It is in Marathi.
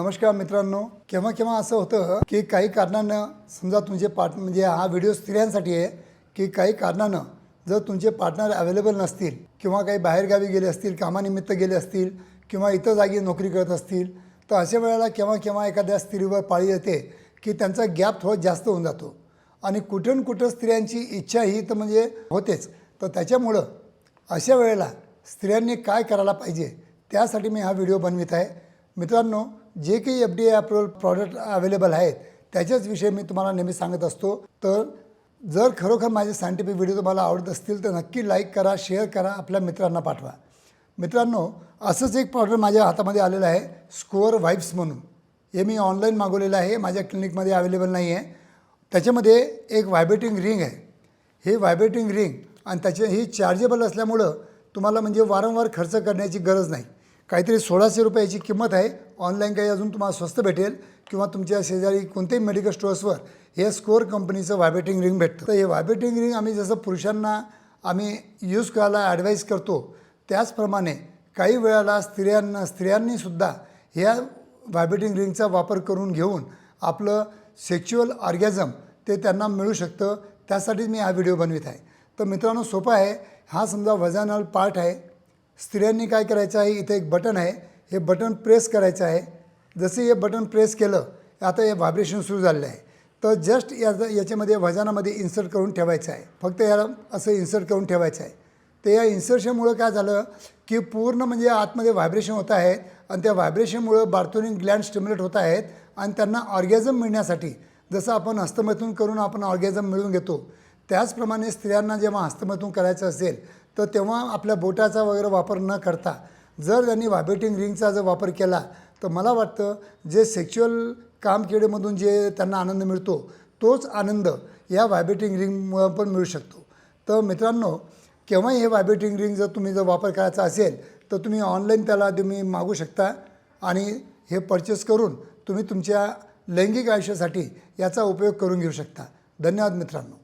नमस्कार मित्रांनो. केव्हा केव्हा असं होतं की काही कारणानं समजा तुमचे पार्ट म्हणजे हा व्हिडिओ स्त्रियांसाठी आहे की काही कारणानं जर तुमचे पार्टनर अवेलेबल नसतील किंवा काही बाहेरगावी गेले असतील कामानिमित्त गेले असतील किंवा इतर जागी नोकरी करत असतील तर अशा वेळेला केव्हा केव्हा एखाद्या स्त्रीवर पाळी येते की त्यांचा गॅप थोडा जास्त होऊन जातो. आणि कुठून कुठं स्त्रियांची इच्छा ही तर म्हणजे होतेच. तर त्याच्यामुळं अशा वेळेला स्त्रियांनी काय करायला पाहिजे त्यासाठी मी हा व्हिडिओ बनवित आहे. मित्रांनो जे काही F D A approval product available आहेत त्याच्याच विषयी मी तुम्हाला नेहमी सांगत असतो. तर जर खरोखर माझे सायंटिफिक व्हिडिओ तुम्हाला आवडत असतील तर नक्की लाईक करा शेअर करा आपल्या मित्रांना पाठवा. मित्रांनो असंच एक प्रॉडक्ट माझ्या हातामध्ये आलेलं आहे स्कोअर वाईप्स म्हणून. हे मी ऑनलाईन मागवलेलं आहे माझ्या क्लिनिकमध्ये अवेलेबल नाही आहे त्याच्यामध्ये एक व्हायब्रेटिंग रिंग आहे. हे व्हायब्रेटिंग रिंग आणि त्याचे ही चार्जेबल असल्यामुळं तुम्हाला म्हणजे वारंवार खर्च करण्याची गरज नाही. काहीतरी सोळाशे रुपयाची किंमत आहे. ऑनलाईन काही अजून तुम्हाला स्वस्त भेटेल किंवा तुमच्या शेजारी कोणत्याही मेडिकल स्टोअर्सवर हे स्कोअर कंपनीचं व्हायब्रेटिंग रिंग भेटतं. तर हे व्हायब्रेटिंग रिंग आम्ही जसं पुरुषांना आम्ही यूज करायला ॲडवाईस करतो त्याचप्रमाणे काही वेळाला स्त्रियांना स्त्रियांनीसुद्धा ह्या व्हायब्रेटिंग रिंगचा वापर करून घेऊन आपलं सेक्च्युअल ऑर्गॅझम ते त्यांना मिळू शकतं. त्यासाठी मी हा व्हिडिओ बनवित आहे. तर मित्रांनो सोपा आहे. हा समजा वजानल पार्ट आहे. स्त्रियांनी काय करायचं आहे? इथे एक बटन आहे. हे बटन प्रेस करायचं आहे. जसे हे बटन प्रेस केलं आता हे व्हायब्रेशन सुरू झालेलं आहे. तर जस्ट या याच्यामध्ये वजनामध्ये इन्सर्ट करून ठेवायचं आहे. फक्त याला असं इन्सर्ट करून ठेवायचं आहे. तर या इन्सर्शनमुळं काय झालं की पूर्ण म्हणजे आतमध्ये व्हायब्रेशन होत आहेत आणि त्या व्हायब्रेशनमुळं बार्थोनिक ग्लँड स्टिम्युलेट होत आहेत आणि त्यांना ऑर्गॅझम मिळण्यासाठी जसं आपण हस्तमैथून करून आपण ऑर्गॅझम मिळवून घेतो त्याचप्रमाणे स्त्रियांना जेव्हा हस्तमतून करायचं असेल तर तेव्हा आपल्या बोटाचा वगैरे वापर न करता जर त्यांनी व्हायब्रेटिंग रिंगचा जर वापर केला तर मला वाटतं जे सेक्च्युअल कामकिडेमधून जे त्यांना आनंद मिळतो तोच आनंद या व्हायब्रेटिंग रिंगमुळं पण मिळू शकतो. तर मित्रांनो केव्हाही हे व्हायब्रेटिंग रिंग जर तुम्ही जर वापर करायचा असेल तर तुम्ही ऑनलाईन त्याला तुम्ही मागू शकता आणि हे परचेस करून तुम्ही तुमच्या लैंगिक आयुष्यासाठी याचा उपयोग करून घेऊ शकता. धन्यवाद मित्रांनो.